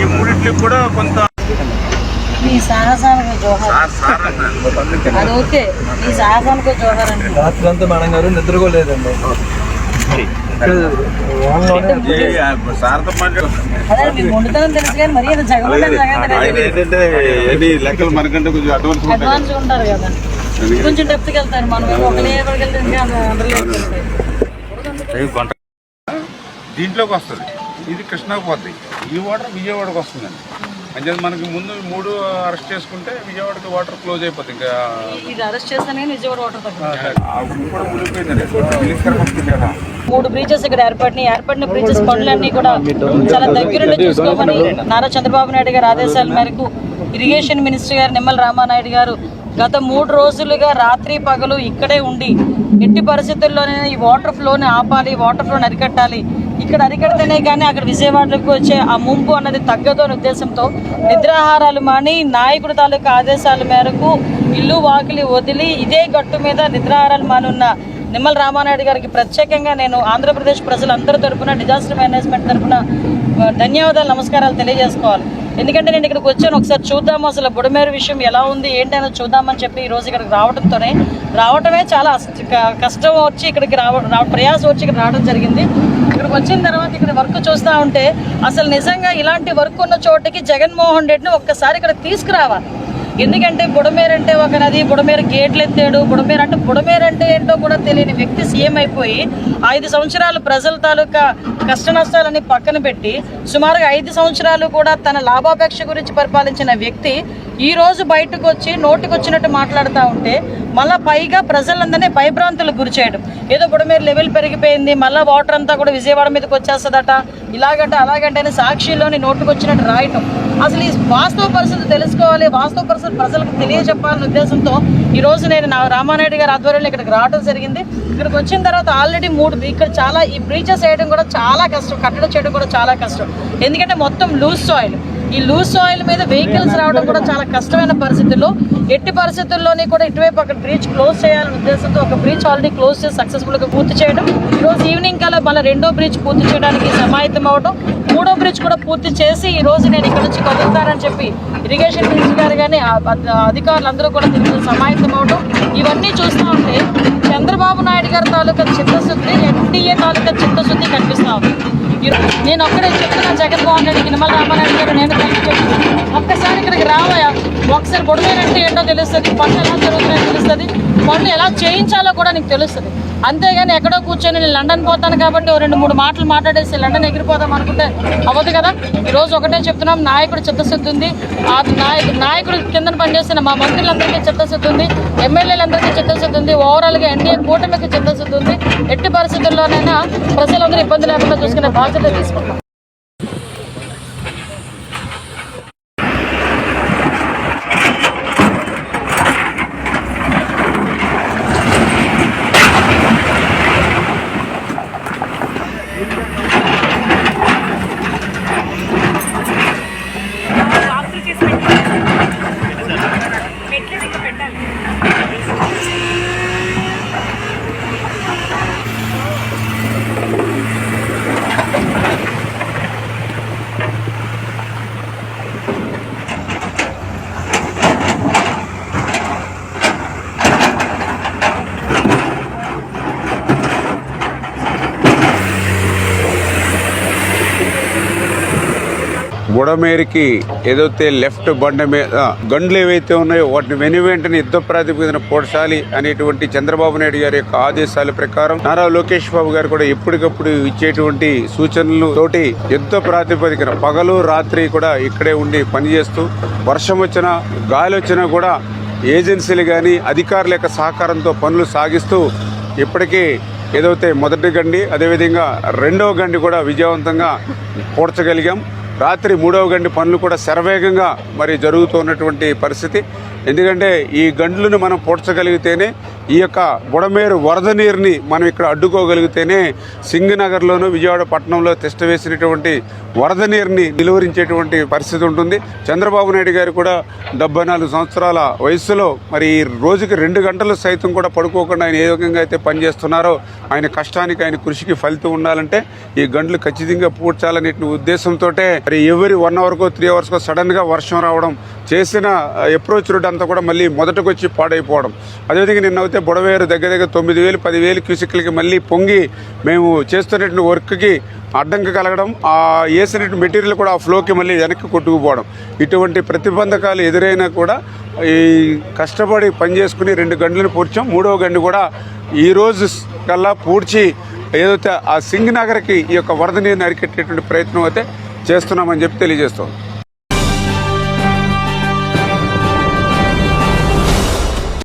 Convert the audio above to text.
ఈ మూడింటికి కూడా కొంత మీ సాహసానికి జోహార్. సార్ సార్ అన్నారు. అది ఓకే. మీ సాహసానికి జోహార్ అండి. రాత్రి అంతా మేడం గారు ఎన్ని లెక్కలు మనకంటే కొంచెం అడ్వాన్స్ ఉంటారు కదా. కొంచెం డెప్త్కి వెళ్తారు. మనం వెళ్తే దీంట్లోకి వస్తుంది. ఇది కృష్ణాకు పోతుంది ఈ వాటర్ విజయవాడకు వస్తుందండి. అంటే మనకి ముందు మూడు అరెస్ట్ చేసుకుంటే విజయవాడకి వాటర్ క్లోజ్ అయిపోతుంది ఇంకా ఇది అరెస్ట్ చేస్తానే విజయవాడ వాటర్ తగ్గుతుంది. మూడు బ్రీచెస్ ఇక్కడ ఏర్పడినాయి. ఏర్పడిన బ్రీచెస్ పనులన్నీ కూడా చాలా దగ్గరుండి చూసుకోమని నారా చంద్రబాబు నాయుడు గారి ఆదేశాల మేరకు ఇరిగేషన్ మినిస్టర్ గారు నిమ్మల రామానాయుడు గారు గత మూడు రోజులుగా రాత్రి పగలు ఇక్కడే ఉండి ఎట్టి పరిస్థితుల్లోనే ఈ వాటర్ ఫ్లోని ఆపాలి వాటర్ ఫ్లోని అరికట్టాలి ఇక్కడ అరికడితేనే కానీ అక్కడ విజయవాడలోకి వచ్చే ఆ ముంపు అన్నది తగ్గదు అనే ఉద్దేశంతో నిద్రాహారాలు మాని నాయకుడు తాలూకా ఆదేశాల మేరకు ఇల్లు వాకిలి వదిలి ఇదే గట్టు మీద నిద్రాహారాలు మానున్న నిమ్మల రామానాయుడు గారికి ప్రత్యేకంగా నేను ఆంధ్రప్రదేశ్ ప్రజలందరి తరపున డిజాస్టర్ మేనేజ్మెంట్ తరఫున ధన్యవాదాలు నమస్కారాలు తెలియజేసుకోవాలి. ఎందుకంటే నేను ఇక్కడికి వచ్చాను ఒకసారి చూద్దాము అసలు బుడమేరు విషయం ఎలా ఉంది ఏంటైనా చూద్దామని చెప్పి ఈరోజు ఇక్కడికి రావడంతోనే. రావటమే చాలా క- కష్టం వచ్చి ఇక్కడికి రావ ప్రయాసం వచ్చి ఇక్కడ రావడం జరిగింది. ఇక్కడికి వచ్చిన తర్వాత ఇక్కడ వర్క్ చూస్తూ ఉంటే అసలు నిజంగా ఇలాంటి వర్క్ ఉన్న చోటకి జగన్మోహన్ రెడ్డిని ఒక్కసారి ఇక్కడ తీసుకురావాలి ఎందుకంటే బుడమేరు అంటే ఒక నది బుడమేరు గేట్లు ఎత్తాడు. బుడమేరు అంటే బుడమేరు అంటే ఏంటో కూడా తెలియని వ్యక్తి సీఎం అయిపోయి ఐదు సంవత్సరాలు ప్రజల తాలూకా కష్ట నష్టాలని పక్కన పెట్టి సుమారుగా ఐదు సంవత్సరాలు కూడా తన లాభాపేక్ష గురించి పరిపాలించిన వ్యక్తి ఈ రోజు బయటకు వచ్చి నోటికి వచ్చినట్టు మాట్లాడుతూ ఉంటే మళ్ళా పైగా ప్రజలందరినీ భయభ్రాంతులకు గురి చేయడం. ఏదో బుడమేరు లెవెల్ పెరిగిపోయింది మళ్ళీ వాటర్ అంతా కూడా విజయవాడ మీదకి వచ్చేస్తుందట. ఇలాగంటే అలాగంటే సాక్షిలోని నోటుకు వచ్చినట్టు రాయటం. అసలు ఈ వాస్తవ పరిస్థితి తెలుసుకోవాలి వాస్తవ పరిస్థితి ప్రజలకు తెలియజెప్పాలనే ఉద్దేశంతో ఈ రోజు నేను నా రామానాయుడు గారి ఆధ్వర్యంలో ఇక్కడికి రావడం జరిగింది. ఇక్కడికి వచ్చిన తర్వాత ఆల్రెడీ మూడు ఇక్కడ చాలా ఈ బ్రీచెస్ వేయడం కూడా చాలా కష్టం కట్టడం చేయడం కూడా చాలా కష్టం. ఎందుకంటే మొత్తం లూజ్ సాయిల్ ఈ లూజ్ సాయిల్ మీద వెహికల్స్ రావడం కూడా చాలా కష్టమైన పరిస్థితుల్లో ఎట్టి పరిస్థితుల్లోని కూడా ఇటువైపు అక్కడ బ్రిడ్జ్ క్లోజ్ చేయాలనే ఉద్దేశంతో ఒక బ్రిడ్జ్ ఆల్రెడీ క్లోజ్ చేసి సక్సెస్ఫుల్గా పూర్తి చేయడం. ఈరోజు రోజు ఈవినింగ్ కల్లా మళ్ళీ రెండో బ్రిడ్జ్ పూర్తి చేయడానికి సమాయత్తం అవడం మూడో బ్రిడ్జ్ కూడా పూర్తి చేసి ఈ రోజు నేను ఇక్కడ నుంచి కదులుతానని చెప్పి ఇరిగేషన్ మినిస్టర్ గారు కానీ ఆ- అధికారులు అందరూ కూడా దీనికి సమాయత్తం అవడం ఇవన్నీ చూస్తూ ఉంటే చంద్రబాబు నాయుడు గారి తాలూకా చిత్తశుద్ధి ఎన్డీఏ తాలూకా చిత్తశుద్ధి కనిపిస్తూ ఉంది. నేను ఒక్కడే చెప్తున్నా జగన్మోహన్ రెడ్డికి నిమ్మల రామారాయుడు గారు నేను కలిసి ఒక్కసారి ఇక్కడికి రావయా ఒకసారి బుడమేరంటే ఏంటో తెలుస్తుంది పనులు ఎలా జరుగుతున్నాయో తెలుస్తుంది పనులు ఎలా చేయించాలో కూడా నీకు తెలుస్తుంది. అంతేగాని ఎక్కడో కూర్చొని నేను లండన్ పోతాను కాబట్టి ఓ రెండు మూడు మాటలు మాట్లాడేసి లండన్ ఎగిరిపోదాం అనుకుంటే అవ్వదు కదా? ఈరోజు రోజు ఒకటే చెప్తున్నాం నాయకుడు చిత్తశుద్ధి ఉంది. ఆ నాయకుడు నాయకుడు కింద పనిచేస్తున్న మా మంత్రులందరికీ చిత్తశుద్ధి ఉంది. ఎమ్మెల్యేలందరికీ చిత్తశుద్ధి ఉంది. ఓవరాల్గా ఎన్డీఏ కూటమికి చిత్తశుద్ధి ఉంది. ఎట్టి పరిస్థితుల్లోనైనా ప్రజలందరూ ఇబ్బంది లేకుండా చూసుకునే బాధ్యత తీసుకుంటాం. బుడమేరికి ఏదైతే లెఫ్ట్ బండ మీద గండ్లు ఏవైతే ఉన్నాయో వాటిని వెను వెంటనే యుద్ధ ప్రాతిపదికన పోడ్చాలి అనేటువంటి చంద్రబాబు నాయుడు గారి యొక్క ఆదేశాల ప్రకారం నారా లోకేష్ బాబు గారు కూడా ఎప్పటికప్పుడు ఇచ్చేటువంటి సూచనలు తోటి యుద్ధ ప్రాతిపదికన పగలు రాత్రి కూడా ఇక్కడే ఉండి పనిచేస్తూ వర్షం వచ్చినా గాలి వచ్చినా కూడా ఏజెన్సీలు కానీ అధికారుల యొక్క సహకారంతో పనులు సాగిస్తూ ఇప్పటికీ ఏదైతే మొదటి గండి అదేవిధంగా రెండవ గండి కూడా విజయవంతంగా పూడ్చగలిగాం. రాత్రి మూడవ గండి పనులు కూడా శరవేగంగా మరి జరుగుతున్నటువంటి పరిస్థితి. ఎందుకంటే ఈ గండ్లను మనం పూడ్చగలిగితేనే ఈ యొక్క బుడమేరు వరద నీరుని మనం ఇక్కడ అడ్డుకోగలిగితేనే సింగనగర్లోను విజయవాడ పట్టణంలో తిష్ట వేసినటువంటి వరద నీరుని నిలువరించేటువంటి పరిస్థితి ఉంటుంది. చంద్రబాబు నాయుడు గారు కూడా డెబ్బై నాలుగు సంవత్సరాల వయసులో మరి ఈ రోజుకి రెండు గంటలు సైతం కూడా పడుకోకుండా ఆయన ఏ విధంగా అయితే పనిచేస్తున్నారో ఆయన కష్టానికి ఆయన కృషికి ఫలితం ఉండాలంటే ఈ గంటలు ఖచ్చితంగా పూడ్చాలనే ఉద్దేశంతో మరి ఎవరి వన్ అవర్కో త్రీ అవర్స్కో సడన్గా వర్షం రావడం చేసిన అప్రోచ్ రూట్ అంతా కూడా మళ్ళీ మొదటకు వచ్చి పాడైపోవడం. అదేవిధంగా నిన్న అయితే బుడవేరు దగ్గర దగ్గర తొమ్మిది వేలు పదివేలు క్యూసిక్లకి మళ్ళీ పొంగి మేము చేస్తున్నటువంటి వర్క్కి అడ్డంకి కలగడం ఆ వేసినటువంటి మెటీరియల్ కూడా ఆ ఫ్లోకి మళ్ళీ వెనక్కి కొట్టుకుపోవడం. ఇటువంటి ప్రతిబంధకాలు ఎదురైనా కూడా ఈ కష్టపడి పని చేసుకుని రెండు గంటలను పూడ్చాం. మూడవ గంట కూడా ఈ రోజు కల్లా పూడ్చి ఏదైతే ఆ సింగ్ నగర్కి ఈ యొక్క వరద నీరుని అరికెట్టేటువంటి ప్రయత్నం అయితే చేస్తున్నామని చెప్పి తెలియజేస్తాం